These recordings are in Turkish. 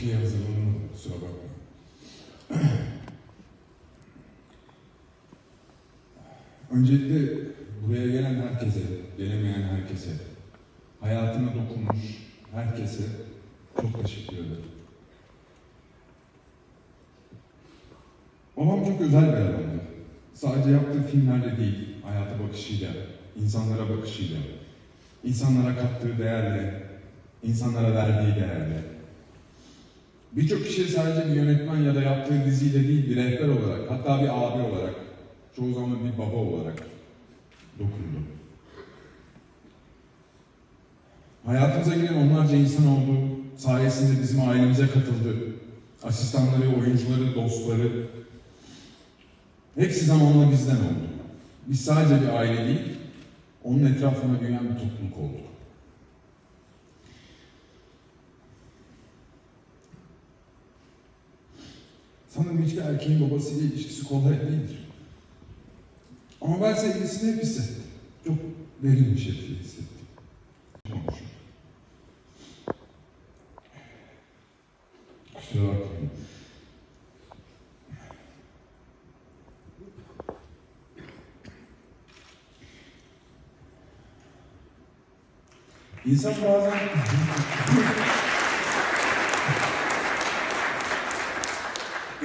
Çok iyi hazırlanamadım kusura bakma. Öncelikle buraya gelen herkese, gelemeyen herkese, hayatına dokunmuş herkese çok teşekkür ederim. Babam çok özel bir adamdı. Sadece yaptığı filmlerle değil, hayata bakışıyla, insanlara bakışıyla, insanlara kattığı değerle, insanlara verdiği değerle. Birçok kişi sadece bir yönetmen ya da yaptığı diziyle değil, bir rehber olarak, hatta bir abi olarak, çoğu zaman bir baba olarak dokundu. Hayatımıza giren onlarca insan oldu. Sayesinde bizim ailemize katıldı. Asistanları, oyuncuları, dostları. Hepsi zamanla bizden oldu. Biz sadece bir aile değil, onun etrafında büyüyen bir topluluk olduk. Sanırım hiçbir erkeğin babasıyla ilişkisi kolay değildir. Ama ben sevgisini hep hissettim. Çok derin bir şekilde hissettim. Konuşun. Kusura bakmayın. İnsan bazen...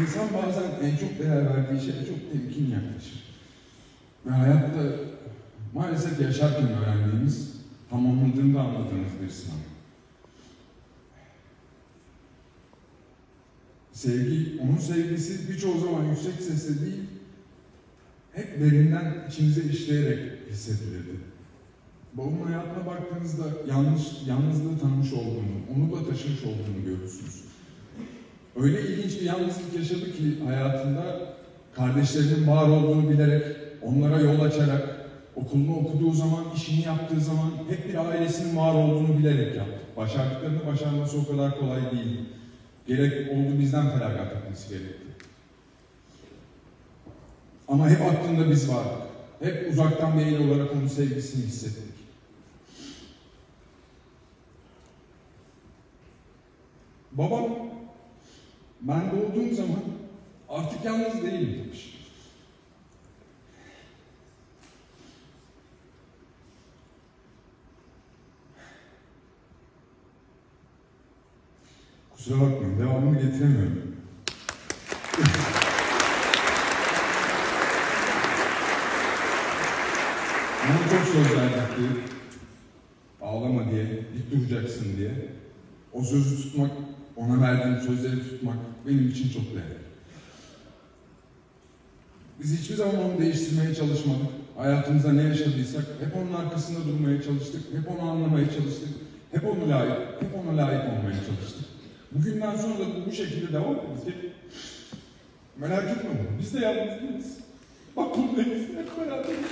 İnsan bazen en çok değer verdiği şeye çok temkin yaklaşır. Ve hayatta maalesef yaşarken öğrendiğimiz, tamamladığında anladığımız bir sınav. Sevgi, onun sevgisi birçoğu zaman yüksek sesle değil, hep derinden içimize işleyerek hissedilirdi. Babamın hayatına baktığınızda yanlış, yalnızlığı tanımış olduğunu, onu da taşımış olduğunu görürsünüz. Öyle ilginç bir yalnızlık yaşadı ki hayatında kardeşlerinin var olduğunu bilerek, onlara yol açarak, okulunu okuduğu zaman, işini yaptığı zaman hep bir ailesinin var olduğunu bilerek yaptı. Başardıklarını başarması o kadar kolay değil. Gerek oldu bizden feragat etmesi gerekti. Ama hep aklında biz vardık. Hep uzaktan bir olarak onun sevgisini hissettik. Babam ben doğduğum zaman artık yalnız değilim demiş. Kusura bakmayın, devamını getiremiyorum. Bana çok söz verdirdi. Ağlama diye, dik duracaksın diye. O sözü tutmak, ona verdiğim sözleri tutmak benim için çok değerli. Biz hiçbir zaman onu değiştirmeye çalışmadık. Hayatımızda ne yaşadıysak hep onun arkasında durmaya çalıştık. Hep onu anlamaya çalıştık. Hep onu layık, hep ona layık olmaya çalıştık. Bugünden sonra da bu şekilde devam edecek. Merak etme bunu. Biz de yalnız değiliz. Bak buradayız. Hep beraberiz.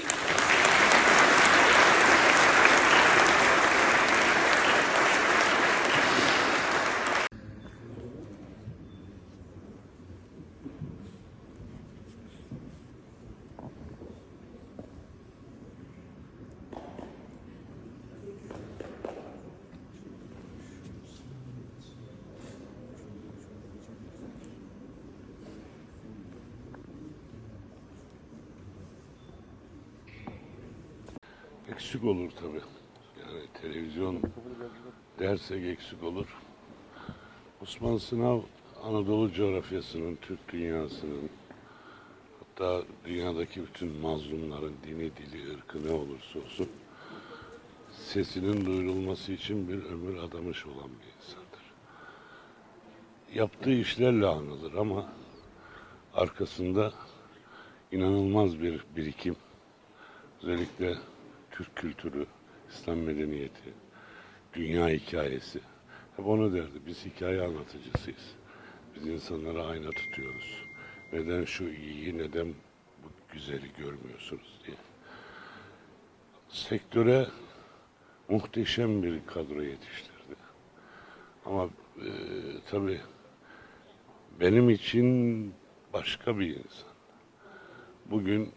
Eksik olur tabii. Yani televizyon dersek eksik olur. Osman Sınav Anadolu coğrafyasının, Türk dünyasının hatta dünyadaki bütün mazlumların dini, dili, ırkı ne olursa olsun sesinin duyurulması için bir ömür adamış olan bir insandır. Yaptığı işlerle anılır ama arkasında inanılmaz bir birikim, özellikle Türk kültürü, İslam medeniyeti, dünya hikayesi. Hep onu derdi. Biz hikaye anlatıcısıyız. Biz insanlara ayna tutuyoruz. Neden şu iyiyi, neden bu güzeli görmüyorsunuz diye. Sektöre muhteşem bir kadro yetiştirdi. Ama e, tabii benim için başka bir insan. Bugün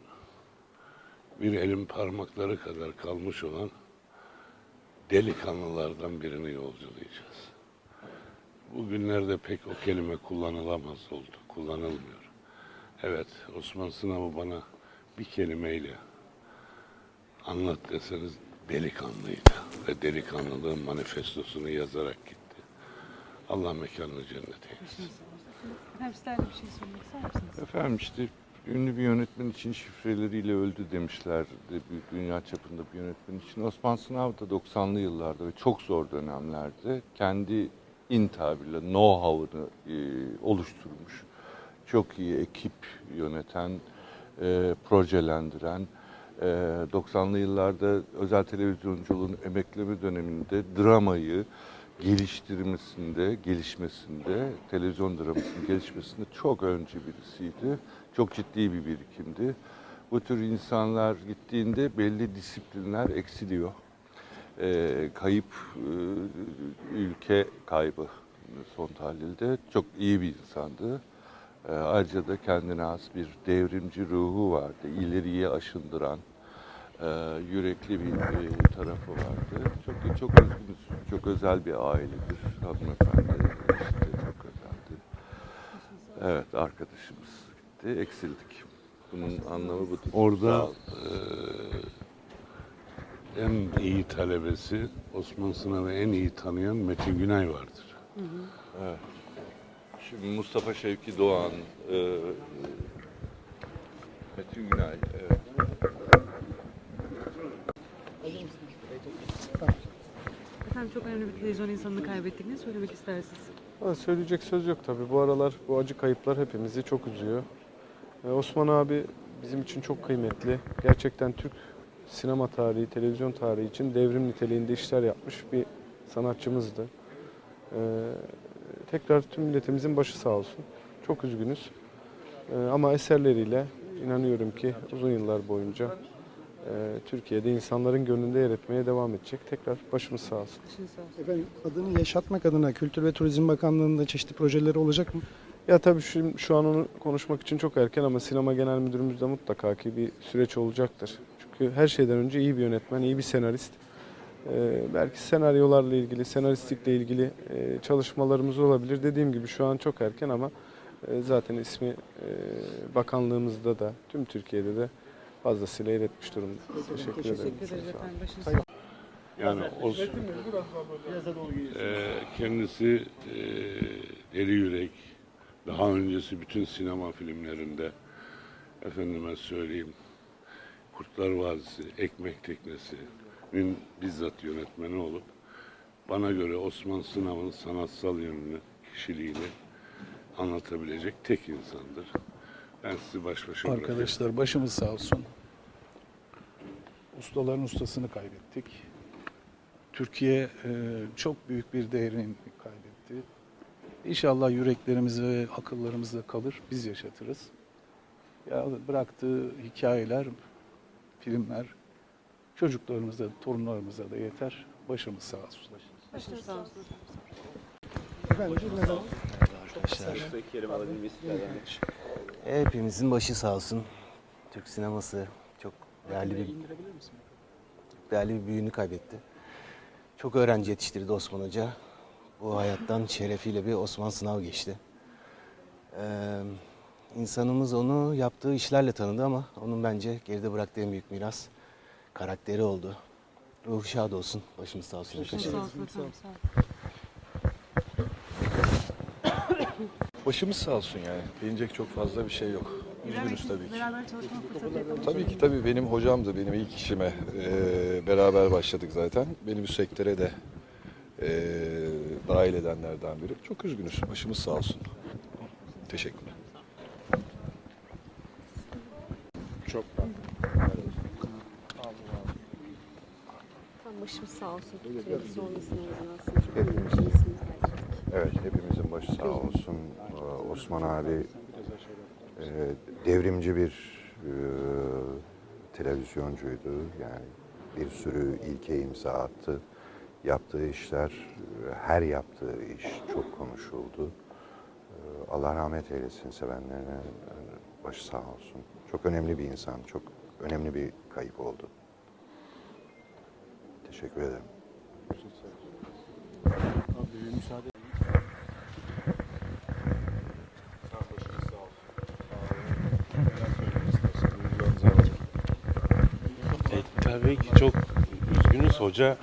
bir elin parmakları kadar kalmış olan delikanlılardan birini yolculayacağız. bugünlerde pek o kelime kullanılamaz oldu. Kullanılmıyor. Evet, Osman Sınav'ı bana bir kelimeyle anlat deseniz delikanlıydı. Ve delikanlılığın manifestosunu yazarak gitti. Allah mekanını cennet eylesin. Efendim sizler bir şey söylemek ister misiniz? Efendim işte ünlü bir yönetmen için şifreleriyle öldü demişlerdi. Büyük dünya çapında bir yönetmen için. Osman Sınav da 90'lı yıllarda ve çok zor dönemlerde kendi in tabirle know-how'ını e, oluşturmuş. Çok iyi ekip yöneten, e, projelendiren, e, 90'lı yıllarda özel televizyonculuğun emekleme döneminde dramayı geliştirmesinde, gelişmesinde, televizyon dramasının gelişmesinde çok önce birisiydi. Çok ciddi bir birikimdi. Bu tür insanlar gittiğinde belli disiplinler eksiliyor. E, kayıp e, ülke kaybı son tahlilde çok iyi bir insandı. E, ayrıca da kendine has bir devrimci ruhu vardı. İleriye aşındıran, e, yürekli bir e, tarafı vardı. Çok çok üzgünüz. Çok özel bir ailedir hanımefendi. İşte çok özeldi. Evet arkadaşımız gitti. Eksildik. Bunun anlamı bu. Orada eee, en iyi talebesi Osman Sınav'ı en iyi tanıyan Metin Günay vardır. Evet. Şimdi Mustafa Şevki Doğan, e, Metin Günay, evet. Efendim çok önemli bir televizyon insanını kaybettik. Ne söylemek istersiniz? Valla söyleyecek söz yok tabii. Bu aralar bu acı kayıplar hepimizi çok üzüyor. Ee, Osman abi bizim için çok kıymetli. Gerçekten Türk sinema tarihi, televizyon tarihi için devrim niteliğinde işler yapmış bir sanatçımızdı. Ee, tekrar tüm milletimizin başı sağ olsun. Çok üzgünüz. Ee, ama eserleriyle inanıyorum ki uzun yıllar boyunca e, Türkiye'de insanların gönlünde yer etmeye devam edecek. Tekrar başımız sağ olsun. Efendim adını yaşatmak adına Kültür ve Turizm Bakanlığı'nda çeşitli projeleri olacak mı? Ya tabii şu, şu an onu konuşmak için çok erken ama sinema genel müdürümüzde mutlaka ki bir süreç olacaktır. Çünkü her şeyden önce iyi bir yönetmen, iyi bir senarist. Ee, belki senaryolarla ilgili, senaristlikle ilgili e, çalışmalarımız olabilir. Dediğim gibi şu an çok erken ama e, zaten ismi e, bakanlığımızda da tüm Türkiye'de de fazlasıyla yer etmiş durumda. Teşekkür ederim. Teşekkür ederiz efendim. Başınız olsun. Yani Os, Eee, kendisi eee, deli yürek, daha öncesi bütün sinema filmlerinde efendime söyleyeyim Kurtlar Vadisi, Ekmek Teknesi'nin bizzat yönetmeni olup bana göre Osman Sınav'ın sanatsal yönünü, kişiliğini anlatabilecek tek insandır. Ben sizi baş başa bırakıyorum. Arkadaşlar başımız sağ olsun. Ustaların ustasını kaybettik. Türkiye e, çok büyük bir değerini kaybetti. İnşallah yüreklerimizde ve akıllarımızda kalır, biz yaşatırız. Ya bıraktığı hikayeler, filmler çocuklarımıza, torunlarımıza da yeter. Başımız sağ olsun. Başınız sağ olsun. Efendim neden? Hepimizin başı sağ olsun. Türk sineması çok değerli bir değerli bir büyüğünü kaybetti. Çok öğrenci yetiştirdi Osman Hoca. Bu hayattan şerefiyle bir Osman sınav geçti. Ee, insanımız onu yaptığı işlerle tanıdı ama onun bence geride bıraktığı en büyük miras karakteri oldu. Ruhu şad olsun. Başımız sağ olsun. Arkadaşlar. sağ olsun. Sağ. Başımız sağ olsun yani. Diyecek çok fazla bir şey yok. Üzgünüz tabii ki. Beraber çalışma fırsatı Tabii ki tabii benim hocamdı benim ilk işime. Ee, beraber başladık zaten. Beni bu sektöre de ee, dahil edenlerden biri. Çok üzgünüz. Başımız sağ olsun. Teşekkürler. Tam başım sağ olsun. Türkiye'de sonrasında çok. Evet, hepimizin başı sağ olsun. Ee, Osman abi e, devrimci bir e, televizyoncuydu. Yani bir sürü ilke imza attı. Yaptığı işler, her yaptığı iş çok konuşuldu. Ee, Allah rahmet eylesin sevenlerine e, başı sağ olsun. Çok önemli bir insan, çok önemli bir kayıp oldu. Teşekkür ederim. Abi, müsaade Tabii ki çok üzgünüz hoca.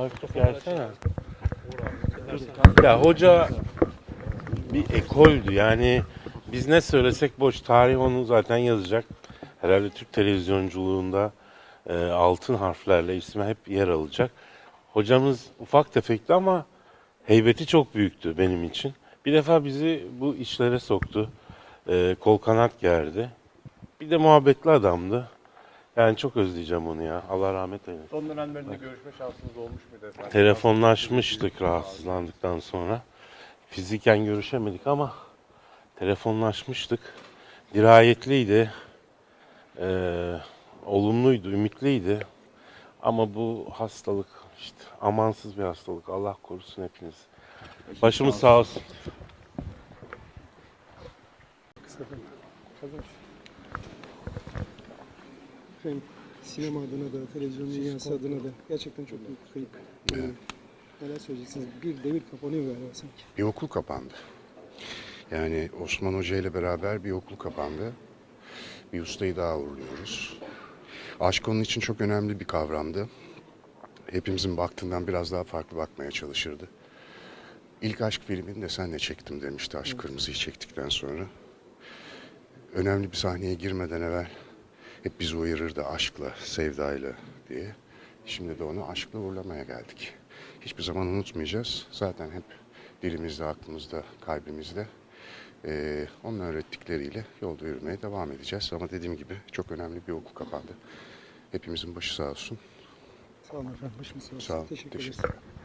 Bak gelsene. Ya hoca bir ekoldü yani biz ne söylesek boş tarih onu zaten yazacak. Herhalde Türk televizyonculuğunda e, altın harflerle ismi hep yer alacak. Hocamız ufak tefekti ama heybeti çok büyüktü benim için. Bir defa bizi bu işlere soktu. E, kol kanat gerdi. Bir de muhabbetli adamdı. Yani çok özleyeceğim onu ya. Allah rahmet eylesin. Son dönemlerinde görüşme şansınız olmuş muydu efendim? Telefonlaşmıştık rahatsızlandıktan sonra. Fiziken görüşemedik ama telefonlaşmıştık. Dirayetliydi. Ee, olumluydu, ümitliydi. Ama bu hastalık işte amansız bir hastalık. Allah korusun hepiniz. Başımız sağ olsun. Efendim, sinema adına da, televizyon dünyası adına da gerçekten çok büyük kayıp. Ee, neler söyleyeceksiniz? Bir devir kapanıyor galiba sanki. Bir okul kapandı. Yani Osman Hoca ile beraber bir okul kapandı. Bir ustayı daha uğurluyoruz. Aşk onun için çok önemli bir kavramdı. Hepimizin baktığından biraz daha farklı bakmaya çalışırdı. İlk aşk filmini de senle çektim demişti Aşk Kırmızı'yı çektikten sonra. Önemli bir sahneye girmeden evvel hep bizi uyarırdı aşkla, sevdayla diye. Şimdi de onu aşkla uğurlamaya geldik. Hiçbir zaman unutmayacağız. Zaten hep dilimizde, aklımızda, kalbimizde. Ee, onun öğrettikleriyle yolda yürümeye devam edeceğiz. Ama dediğim gibi çok önemli bir okul kapandı. Hepimizin başı sağ olsun. Sağ olun efendim. Başımız sağ olsun. Sağ olun. Teşekkür Teşekkür ederim.